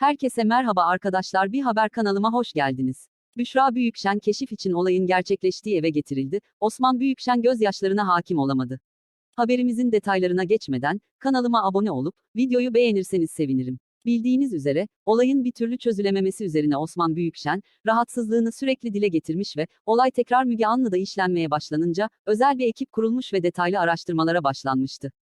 Herkese merhaba arkadaşlar bir haber kanalıma hoş geldiniz. Büşra Büyükşen keşif için olayın gerçekleştiği eve getirildi, Osman Büyükşen gözyaşlarına hakim olamadı. Haberimizin detaylarına geçmeden, kanalıma abone olup, videoyu beğenirseniz sevinirim. Bildiğiniz üzere, olayın bir türlü çözülememesi üzerine Osman Büyükşen, rahatsızlığını sürekli dile getirmiş ve, olay tekrar Müge Anlı'da işlenmeye başlanınca, özel bir ekip kurulmuş ve detaylı araştırmalara başlanmıştı.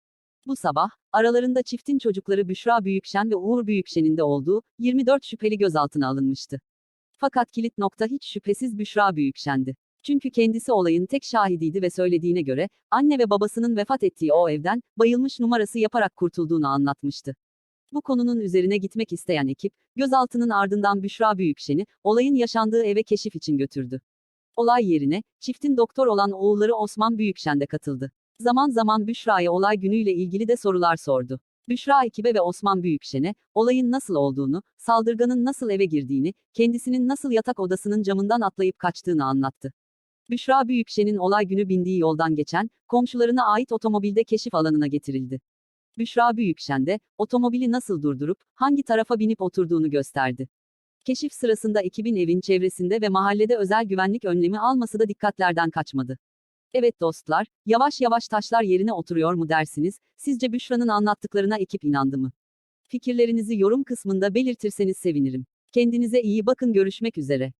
Bu sabah, aralarında çiftin çocukları Büşra Büyükşen ve Uğur Büyükşen'in de olduğu, 24 şüpheli gözaltına alınmıştı. Fakat kilit nokta hiç şüphesiz Büşra Büyükşen'di. Çünkü kendisi olayın tek şahidiydi ve söylediğine göre, anne ve babasının vefat ettiği o evden, bayılmış numarası yaparak kurtulduğunu anlatmıştı. Bu konunun üzerine gitmek isteyen ekip, gözaltının ardından Büşra Büyükşen'i, olayın yaşandığı eve keşif için götürdü. Olay yerine, çiftin doktor olan oğulları Osman Büyükşen de katıldı. Zaman zaman Büşra'ya olay günüyle ilgili de sorular sordu. Büşra ekibe ve Osman Büyükşen'e, olayın nasıl olduğunu, saldırganın nasıl eve girdiğini, kendisinin nasıl yatak odasının camından atlayıp kaçtığını anlattı. Büşra Büyükşen'in olay günü bindiği yoldan geçen, komşularına ait otomobilde keşif alanına getirildi. Büşra Büyükşen de, otomobili nasıl durdurup, hangi tarafa binip oturduğunu gösterdi. Keşif sırasında ekibin evin çevresinde ve mahallede özel güvenlik önlemi alması da dikkatlerden kaçmadı. Evet dostlar, yavaş yavaş taşlar yerine oturuyor mu dersiniz, sizce Büşra'nın anlattıklarına ekip inandı mı? Fikirlerinizi yorum kısmında belirtirseniz sevinirim. Kendinize iyi bakın görüşmek üzere.